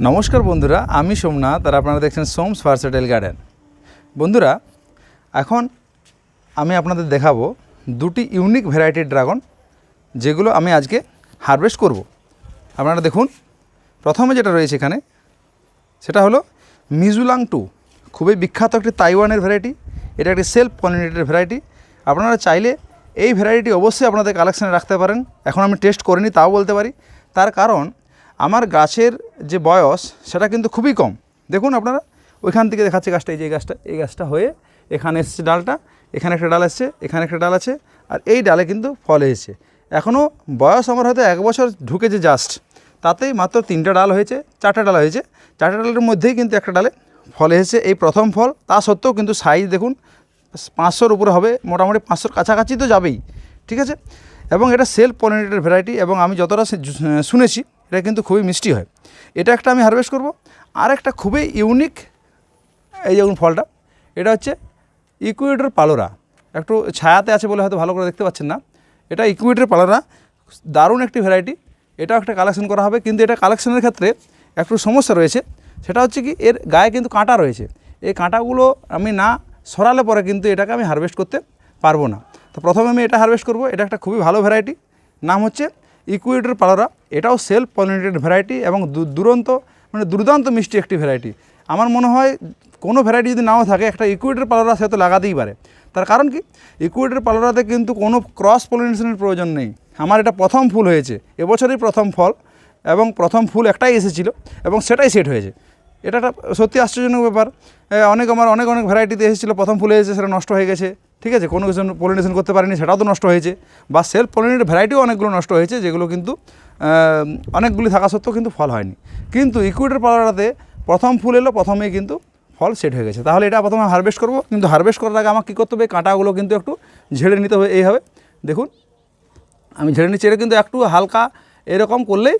নমস্কার বন্ধুরা, আমি সোমনাথ আর আপনারা দেখছেন সোমস ভার্সেটাইল গার্ডেন বন্ধুরা, এখন আমি আপনাদের দেখাবো দুটি ইউনিক ভ্যারাইটির ড্রাগন যেগুলো আমি আজকে হারভেস্ট করব। আপনারা দেখুন, প্রথমে যেটা রয়েছে এখানে, সেটা হলো মিজুলাং টু। খুবই বিখ্যাত একটি তাইওয়ানের ভ্যারাইটি এটা একটি সেলফ পলিনেটেড ভ্যারাইটি আপনারা চাইলে এই ভ্যারাইটি অবশ্যই আপনাদের কালেকশানে রাখতে পারেন। এখন আমি টেস্ট করিনি, তাও বলতে পারি। তার কারণ আমার গাছের যে বয়স, সেটা কিন্তু খুবই কম। দেখুন আপনারা, ওইখান থেকে দেখাচ্ছে গাছটা, এই যে গাছটা, এই গাছটা হয়ে এখানে এসেছে ডালটা, এখানে একটা ডাল এসছে, এখানে একটা ডাল আছে, আর এই ডালে কিন্তু ফল এসেছে। এখনও বয়স আমার হয়তো এক বছর ঢুকেছে জাস্ট। তাতেই মাত্র তিনটা ডাল হয়েছে, চারটা ডাল হয়েছে। চারটা ডালের মধ্যেই কিন্তু একটা ডালে ফল এসেছে। এই প্রথম ফল, তা সত্ত্বেও কিন্তু সাইজ দেখুন, পাঁচশোর উপরে হবে, মোটামুটি পাঁচশোর কাছাকাছি তো যাবেই, ঠিক আছে? এবং এটা সেলফ পলিনেটেড ভ্যারাইটি এবং আমি যতটা শুনেছি এটা কিন্তু খুবই মিষ্টি হয়। এটা একটা আমি হারভেস্ট করব। আর একটা খুবই ইউনিক এই যেমন ফলটা। এটা হচ্ছে ইকুইডর পালোরা। একটু ছায়াতে আছে বলে হয়তো ভালো করে দেখতে পাচ্ছেন না। এটা ইকুইডর পালোরা। দারুণ একটি ভ্যারাইটি এটাও একটা কালেকশন করা হবে। কিন্তু এটা কালেকশনের ক্ষেত্রে একটু সমস্যা রয়েছে। সেটা হচ্ছে কি, এর গায়ে কিন্তু কাঁটা রয়েছে। এই কাঁটাগুলো আমি না সরালে পরে কিন্তু এটাকে আমি হারভেস্ট করতে পারব না। তো প্রথমে আমি এটা হারভেস্ট করব। এটা একটা খুবই ভালো ভ্যারাইটি নাম হচ্ছে ইকুইডর পালোরা এটাও সেলফ পলিনেটেড ভ্যারাইটি এবং দুরন্ত মানে দুর্দান্ত মিষ্টি একটি ভ্যারাইটি আমার মনে হয় কোনো ভ্যারাইটি যদি নাও থাকে, একটা ইকুইডর পালোরা সে তো লাগাতেই পারে। তার কারণ কি? ইকুইডর পালোরাতে কিন্তু কোনো ক্রস পলিনেশনের প্রয়োজন নেই। আমার এটা প্রথম ফুল হয়েছে, এবছরই প্রথম ফল এবং প্রথম ফুল একটাই এসেছিল এবং সেটাই সেট হয়েছে। এটা একটা সত্যি আশ্চর্যজনক ব্যাপার। অনেক আমার অনেক অনেক ভ্যারাইটিতে এসেছিল, প্রথম ফুলে এসেছে, সেটা নষ্ট হয়ে গেছে। ঠিক আছে, কোনো কিছু পলিনেশন করতে পারেনি, সেটাও তো নষ্ট হয়েছে। বা সেলফ পলিনেটেড ভ্যারাইটিও অনেকগুলো নষ্ট হয়েছে, যেগুলো কিন্তু অনেকগুলি থাকা সত্ত্বেও কিন্তু ফল হয়নি। কিন্তু ইকুইডার পালারাতে প্রথম ফুল এলো, প্রথমেই কিন্তু ফল সেট হয়ে গেছে। তাহলে এটা প্রথমে হারভেস্ট করব, কিন্তু হারভেস্ট করার আগে আমাকে কী করতে হবে? কাঁটাগুলো কিন্তু একটু ঝেড়ে নিতে হবে এইভাবে। দেখুন, আমি ঝেড়ে নিচ্ছি, এটা কিন্তু একটু হালকা এরকম করলেই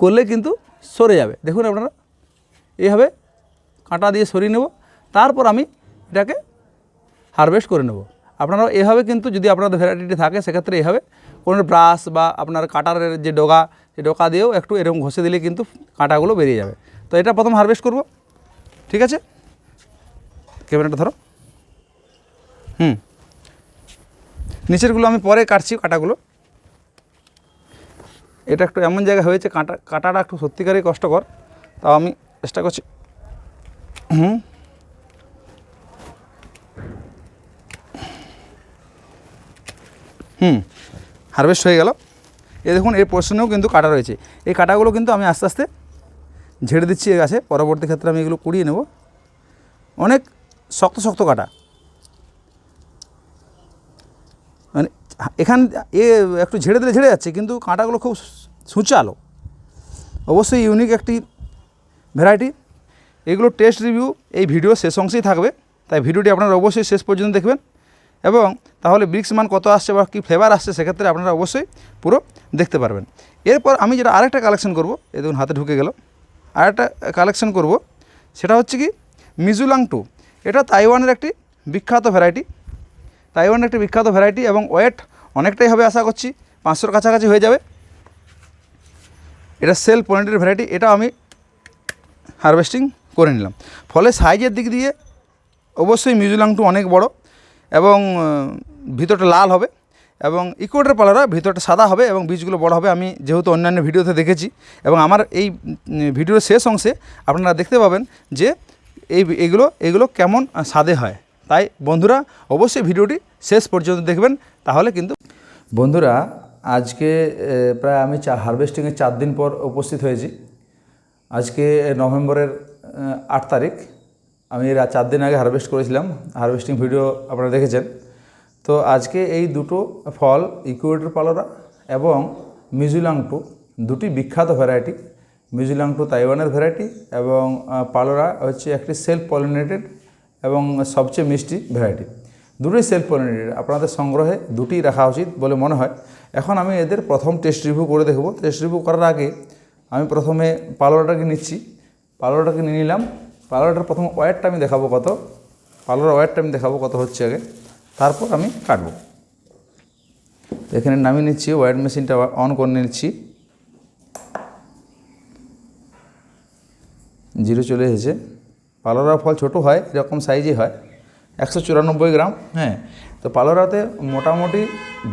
করলে কিন্তু সরে যাবে। দেখুন আপনারা, এইভাবে কাঁটা দিয়ে সরিয়ে নেব। তারপর আমি এটাকে হারভেস্ট করে নেব। আপনারা এভাবে কিন্তু যদি আপনাদের ভ্যারাইটিটি থাকে, সেক্ষেত্রে এইভাবে কোনো ব্রাশ বা আপনার কাটারের যে ডগা সেই ডোকা দিয়েও একটু এরকম ঘষে দিলে কিন্তু কাঁটাগুলো বেরিয়ে যাবে। তো এটা প্রথম হারভেস্ট করব। ঠিক আছে? ক্যামেরাটা ধরো। হুম। নিচেরগুলো আমি পরে কাটছি কাটাগুলো। এটা একটু এমন জায়গা হয়েছে, কাঁটা, কাটাটা একটু সত্যিকারই কষ্টকর। তাও আমি চেষ্টা করছি। হুম। হুম হারভেস্ট হয়ে গেল। এ দেখুন এর পোর্শনেও কিন্তু কাটা রয়েছে। এই কাটাগুলো কিন্তু আমি আস্তে আস্তে ঝেড়ে দিচ্ছি এ গাছে। পরবর্তী ক্ষেত্রে আমি এগুলো কুড়িয়ে নেব। অনেক শক্ত শক্ত কাটা। মানে এখান, এ একটু ঝেড়ে দিলে ঝেড়ে যাচ্ছে, কিন্তু কাঁটাগুলো খুব সূচালো অবশ্যই ইউনিক একটি ভ্যারাইটি এগুলো টেস্ট রিভিউ এই ভিডিও শেষ অংশেই থাকবে। তাই ভিডিওটি আপনারা অবশ্যই শেষ পর্যন্ত দেখবেন। এবং তাহলে ব্রিক্স মান কত আসছে বা কী ফ্লেভার আসছে সেক্ষেত্রে আপনারা অবশ্যই পুরো দেখতে পারবেন। এরপর আমি যেটা আরেকটা কালেকশন করব, এই দেখুন হাতে ঢুকে গেল। আরেকটা কালেকশন করব, সেটা হচ্ছে কি মিজুলাং টু। এটা তাইওয়ানের একটি বিখ্যাত ভ্যারাইটি তাইওয়ানের একটি বিখ্যাত ভ্যারাইটি এবং ওয়েট অনেকটাই হবে আশা করছি, পাঁচশোর কাছাকাছি হয়ে যাবে। এটা সেল পয়েন্টের ভ্যারাইটি এটা আমি হারভেস্টিং করে নিলাম। ফলে সাইজের দিক দিয়ে অবশ্যই মিজুলাং টু অনেক বড়। এবং ভিতরটা লাল হবে এবং ইকোয়াডার পালারা ভিতরটা সাদা হবে এবং বীজগুলো বড় হবে। আমি যেহেতু অন্যান্য ভিডিওতে দেখেছি এবং আমার এই ভিডিওর শেষ অংশে আপনারা দেখতে পাবেন যে এই, এগুলো এগুলো কেমন স্বাদে হয়। তাই বন্ধুরা, অবশ্যই ভিডিওটি শেষ পর্যন্ত দেখবেন, তাহলে কিন্তু বন্ধুরা, আজকে প্রায় আমি চা, হারভেস্টিংয়ের চার দিন পর উপস্থিত হয়েছি। আজকে নভেম্বরের আট তারিখ। আমি এর চার দিন আগে হারভেস্ট করেছিলাম। হারভেস্টিং ভিডিও আপনারা দেখেছেন। তো আজকে এই দুটো ফল ইকুয়েটর পালোরা এবং মিজুলাংটু দুটি বিখ্যাত ভ্যারাইটি মিজুলাংটু তাইওয়ানের ভ্যারাইটি এবং পালোরা হচ্ছে একটি সেলফ পলিনেটেড এবং সবচেয়ে মিষ্টি ভ্যারাইটি দুটোই সেলফ পলিনেটেড আপনাদের সংগ্রহে দুটি রাখা উচিত বলে মনে হয়। এখন আমি এদের প্রথম টেস্ট রিভিউ করে দেখব। টেস্ট রিভিউ করার আগে আমি প্রথমে পালোরাটাকে নিচ্ছি। পালোরাটাকে নিয়ে নিলাম। পালোরাটার প্রথম ওয়েটটা আমি দেখাবো কত। পালোরার ওয়েটটা আমি দেখাবো কত হচ্ছে আগে। তারপর আমি কাটবো। এখানে নামিয়ে নিচ্ছি ওয়েট মেশিনটা অন করে নিচ্ছি। জিরো চলে এসেছে। পালোরা ফল ছোট হয়, এরকম সাইজে হয়। একশো চুরানব্বই গ্রাম হ্যাঁ। তো পালোরাতে মোটামুটি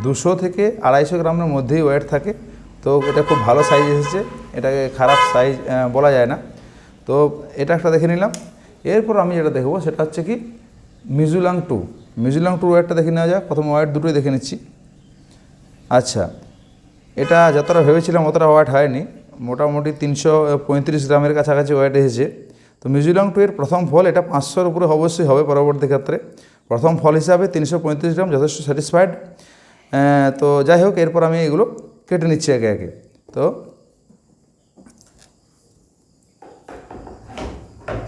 দুশো থেকে আড়াইশো গ্রামের মধ্যেই ওয়েট থাকে। তো এটা খুব ভালো সাইজ এসেছে। এটাকে খারাপ সাইজ বলা যায় না। তো এটা একটা দেখে নিলাম। এরপর আমি যেটা দেখব সেটা হচ্ছে কি, মিজুলাং টু। মিজুলাং টু ওয়েটটা দেখে নেওয়া যাক। প্রথম ওয়েট দুটোই দেখে নিচ্ছি। আচ্ছা এটা যতটা ভেবেছিলাম অতটা ওয়েট হয়নি। মোটামুটি তিনশো পঁয়ত্রিশ গ্রামের কাছাকাছি ওয়েট এসেছে। তো মিজোরাম টু এর প্রথম ফল এটা পাঁচশোর উপরে অবশ্যই হবে পরবর্তী ক্ষেত্রে। প্রথম ফল হিসাবে তিনশো পঁয়ত্রিশ গ্রাম যথেষ্ট স্যাটিসফাইড তো যাই হোক, এরপর আমি এগুলো কেটে নিচ্ছি একে একে। তো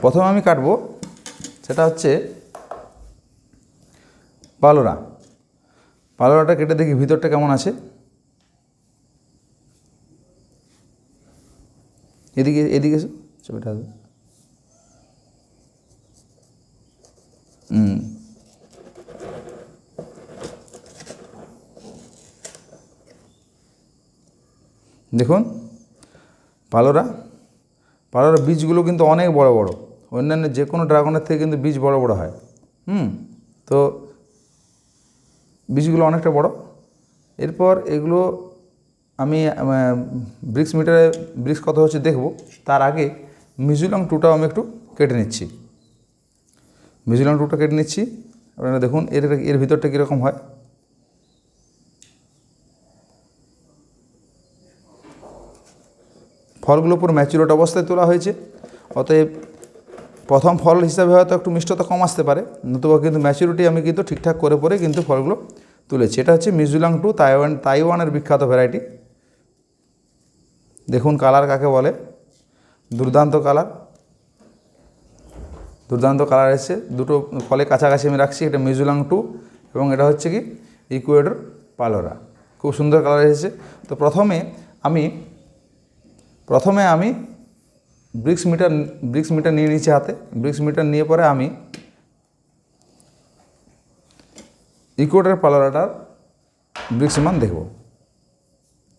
প্রথমে আমি কাটবো, সেটা হচ্ছে পালোরা। পালোরাটা কেটে দেখি ভিতরটা কেমন আছে। এদিকে এদিকে ছবিটা আসবে। হুম। দেখুন, পালোরা পালোরা বীজগুলো কিন্তু অনেক বড় বড়। অন্যান্য যে কোনো ড্রাগনের থেকে কিন্তু বীজ বড় বড় হয়। হুম? তো বীজগুলো অনেকটা বড়। এরপর এগুলো আমি ব্রিক্স মিটারে, ব্রিক্স কত হচ্ছে দেখব। তার আগে মিজুলাম টুটাও আমি একটু কেটে নিচ্ছি। মিজুলাম টুটা কেটে নিচ্ছি। আপনারা দেখুন, এর এর ভিতরটা কীরকম হয়। ফলগুলো পুরো ম্যাচুরেট অবস্থায় তোলা হয়েছে। অতএব প্রথম ফল হিসাবে হয়তো একটু মিষ্টতা কম আসতে পারে, নতুবা কিন্তু ম্যাচুরিটি আমি কিন্তু ঠিকঠাক করে পরে কিন্তু ফলগুলো তুলেছি। এটা হচ্ছে মিজুলাং টু তাইওয়ান, তাইওয়ানের বিখ্যাত ভ্যারাইটি দেখুন কালার কাকে বলে। দুর্দান্ত কালার দুর্দান্ত কালার এসেছে। দুটো ফলে কাছাকাছি আমি রাখছি, এটা মিজুলাং টু এবং এটা হচ্ছে কি ইকুয়েডর পালোরা। খুব সুন্দর কালার এসেছে। তো প্রথমে আমি প্রথমে আমি ব্রিক্স মিটার ব্রিক্স মিটার নিয়ে নিচ্ছি হাতে। ব্রিক্স মিটার নিয়ে পরে আমি ইকুয়েডর পালোরাটার ব্রিক্স মান দেখব।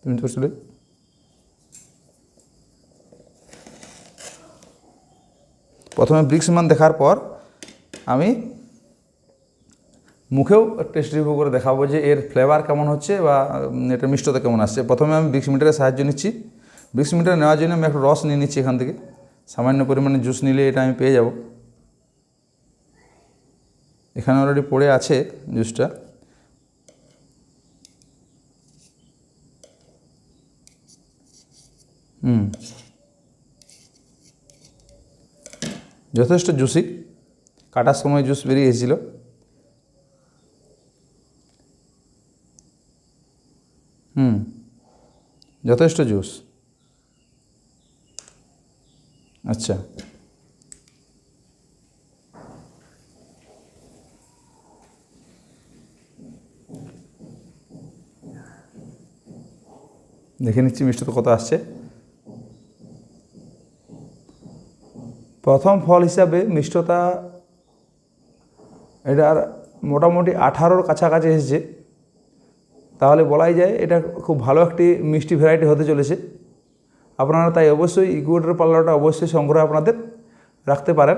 তুমি চলে প্রথমে ব্রিক্স মান দেখার পর আমি মুখেও টেস্ট রিভিউ করে দেখাবো যে এর ফ্লেভার কেমন হচ্ছে বা এটার মিষ্টতা কেমন আসছে। প্রথমে আমি ব্রিক্স মিটারের সাহায্য নিচ্ছি। ব্রিক্স মিটার নেওয়ার জন্য আমি একটু রস নিয়ে নিচ্ছি এখান থেকে। সামান্য পরিমাণে জুস নিলে এটা আমি পেয়ে যাব। এখানে অলরেডি পড়ে আছে জুসটা হুম। যথেষ্ট জুসি কাটার সময় জুস বেরিয়ে এসেছিল। হুম। যথেষ্ট জুস আচ্ছা। দেখে নিচ্ছি মিষ্টতা কত আসছে। প্রথম ফল হিসাবে মিষ্টতা এটার মোটামুটি আঠারোর কাছাকাছি এসেছে। তাহলে বলাই যায় এটা খুব ভালো একটি মিষ্টি ভ্যারাইটি হতে চলেছে। আপনারা তাই অবশ্যই ইকুয়েডর পাল্লাটা অবশ্যই সংগ্রহ আপনাদের রাখতে পারেন।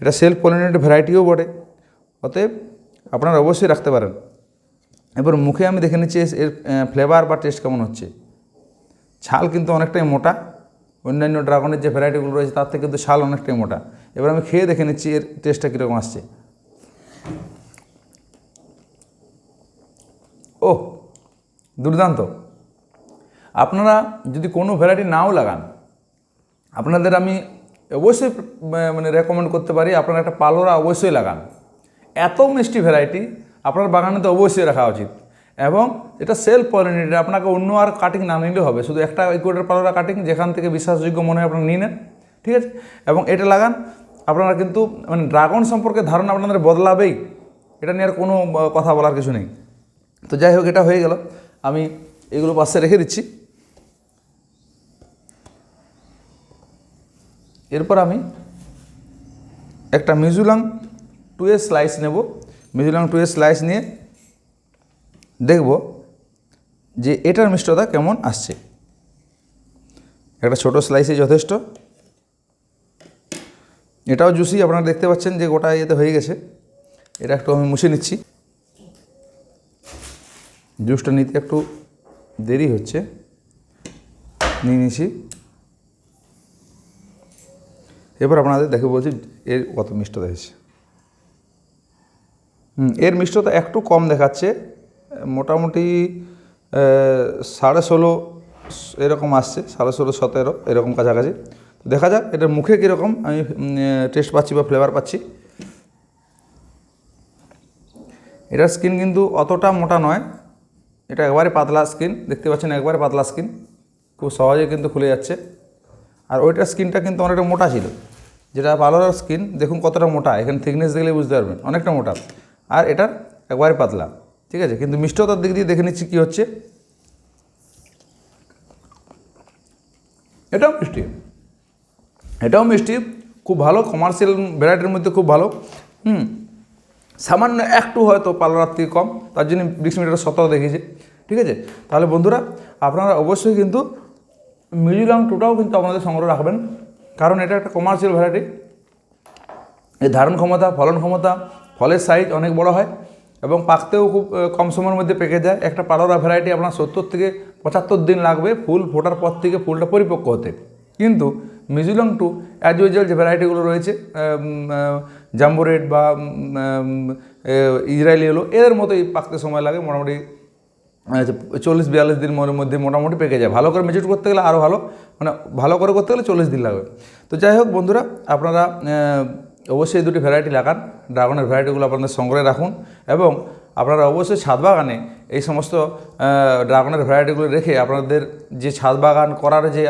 এটা সেলফ পলিনেটেড ভ্যারাইটিও বটে, অতএব আপনারা অবশ্যই রাখতে পারেন। এবার মুখে আমি দেখে নিচ্ছি এর ফ্লেভার বা টেস্ট কেমন হচ্ছে। ছাল কিন্তু অনেকটাই মোটা, অন্যান্য ড্রাগনের যে ভ্যারাইটিগুলো রয়েছে, তার থেকে কিন্তু ছাল অনেকটাই মোটা। এবার আমি খেয়ে দেখে নিচ্ছি এর টেস্টটা কীরকম আসছে। ও দুর্দান্ত। আপনারা যদি কোনো ভ্যারাইটি নাও লাগান, আপনাদের আমি অবশ্যই মানে রেকমেন্ড করতে পারি, আপনারা একটা পালোরা অবশ্যই লাগান। এত মিষ্টি ভ্যারাইটি আপনার বাগানে তো অবশ্যই রাখা উচিত। এবং এটা সেলফ পলিনেটেড আপনাকে অন্য আর কাটিং না নিলেও হবে। শুধু একটা ইকুয়েটার পালোরা কাটিং যেখান থেকে বিশ্বাসযোগ্য মনে হয় আপনারা নিয়ে নেন ঠিক আছে? এবং এটা লাগান, আপনারা কিন্তু মানে ড্রাগন সম্পর্কে ধারণা আপনাদের বদলাবেই। এটা নিয়ে আর কোনো কথা বলার কিছু নেই। তো যাই হোক, এটা হয়ে গেল। আমি এগুলো পাশে রেখে দিচ্ছি। এরপর আমি একটা মিজুলাং টু এ স্লাইস নেব। মিজুলাং টু এ স্লাইস নিয়ে দেখব যে এটার মিষ্টতা কেমন আসছে। একটা ছোট স্লাইসে যথেষ্ট। এটাও জুসি, আপনারা দেখতে পাচ্ছেন যে গোটা ইয়েতে হয়ে গেছে। এটা একটু আমি মুছে নিচ্ছি। জুসটা নিতে একটু দেরি হচ্ছে। নিয়ে নিয়েছি। এবার আপনাদের দেখে বলছি, এর কত মিষ্টতা হয়েছে এর মিষ্টতা একটু কম দেখাচ্ছে। মোটামুটি সাড়ে ষোলো এরকম আসছে, সাড়ে ষোলো, সতেরো এরকম কাছাকাছি। দেখা যাক এটার মুখে কীরকম, আমি টেস্ট পাচ্ছি বা ফ্লেভার পাচ্ছি। এটার স্কিন কিন্তু অতটা মোটা নয়। এটা একবারে পাতলা স্কিন দেখতে পাচ্ছেন একবারে পাতলা স্কিন খুব সহজে কিন্তু খুলে যাচ্ছে। আর ওইটার স্কিনটা কিন্তু অনেকটা মোটা ছিল। যেটা পার্লারের স্কিন, দেখুন কতটা মোটা, এখানে থিকনেস দেখলে বুঝতে পারবেন, অনেকটা মোটা। আর এটা একবারে পাতলা, ঠিক আছে? কিন্তু মিষ্টতার দিক দিয়ে দেখে নিচ্ছি কী হচ্ছে। এটাও মিষ্টি। এটাও মিষ্টি, খুব ভালো কমার্শিয়াল ভ্যারাইটির মধ্যে খুব ভালো। হুম, সামান্য একটু হয়তো পার্লার থেকে কম, তার জন্য বিশ মিটার সতেরো দেখিয়েছে, ঠিক আছে? তাহলে বন্ধুরা, আপনারা অবশ্যই কিন্তু মিউজিলাম টুটাও কিন্তু আপনাদের সংগ্রহ রাখবেন। কারণ এটা একটা কমার্শিয়াল ভ্যারাইটি এর ধারণ ক্ষমতা, ফলন ক্ষমতা, ফলের সাইজ অনেক বড় হয় এবং পাকতেও খুব কম সময়ের মধ্যে পেকে যায়। একটা পালোরা ভ্যারাইটি আপনার সত্তর থেকে পঁচাত্তর দিন লাগবে, ফুল ফোটার পর থেকে ফুলটা পরিপক্ক হতে। কিন্তু মিজুলং টু অ্যাজ ইউজুয়াল যে ভ্যারাইটিগুলো রয়েছে জাম্বো রেড বা ইসরায়েলি হলো এদের মতোই পাকতে সময় লাগে, মোটামুটি চল্লিশ বিয়াল্লিশ দিন মধ্যে মোটামুটি পেকে যায়। ভালো করে মেচুর করতে গেলে আরও ভালো। মানে ভালো করে করতে গেলে চল্লিশ দিন লাগবে। তো যাই হোক বন্ধুরা, আপনারা অবশ্যই দুটি ভ্যারাইটি লাগান। ড্রাগনের ভ্যারাইটিগুলো আপনাদের সংগ্রহে রাখুন এবং আপনারা অবশ্যই ছাদ বাগানে এই সমস্ত ড্রাগনের ভ্যারাইটিগুলো রেখে আপনাদের যে ছাদ বাগান করার যে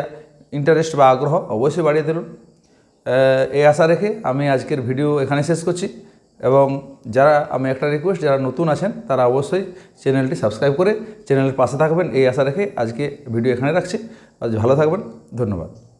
ইন্টারেস্ট বা আগ্রহ, অবশ্যই বাড়িয়ে দিলুন এই আশা রেখে আমি আজকের ভিডিও এখানে শেষ করছি। এবং যারা আমি একটা রিকোয়েস্ট যারা নতুন আছেন, তারা অবশ্যই চ্যানেলটি সাবস্ক্রাইব করে চ্যানেলের পাশে থাকবেন। এই আশা রেখে আজকে ভিডিও এখানে রাখছি। আজ ভালো থাকবেন। ধন্যবাদ।